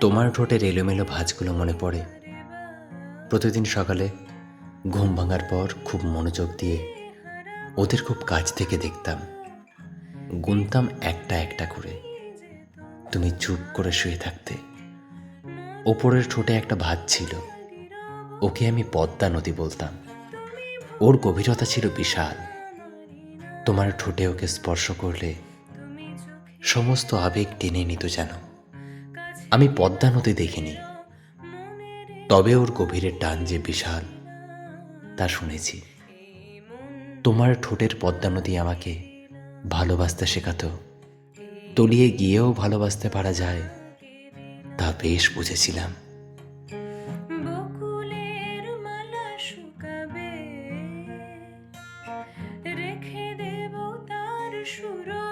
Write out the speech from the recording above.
তোমার ঠোঁটের এলোমেলো ভাঁজগুলো মনে পড়ে। প্রতিদিন সকালে ঘুম ভাঙার পর খুব মনোযোগ দিয়ে ওদের খুব কাছ থেকে দেখতাম। গুনতাম একটা একটা করে। তুমি চুপ করে শুয়ে থাকতে। ওপরের ঠোঁটে একটা ভাত ছিল। ওকে আমি পদ্মা নদী বলতাম। ওর গভীরতা ছিল বিশাল। তোমার ঠোঁটে ওকে স্পর্শ করলে সমস্ত আবেগ টেনে নিত যেন। আমি পদ্মা নদী দেখিনি। তবে ওর গভীরে টান যে বিশাল, তা শুনেছি। তোমার ঠোঁটের পদ্মা নদী আমাকে ভালোবাসতে শেখাতো। তলিয়ে গিয়েও ভালোবাসতে পারা যায়, তা বেশ বুঝেছিলাম। রেখে দেব তার সুরা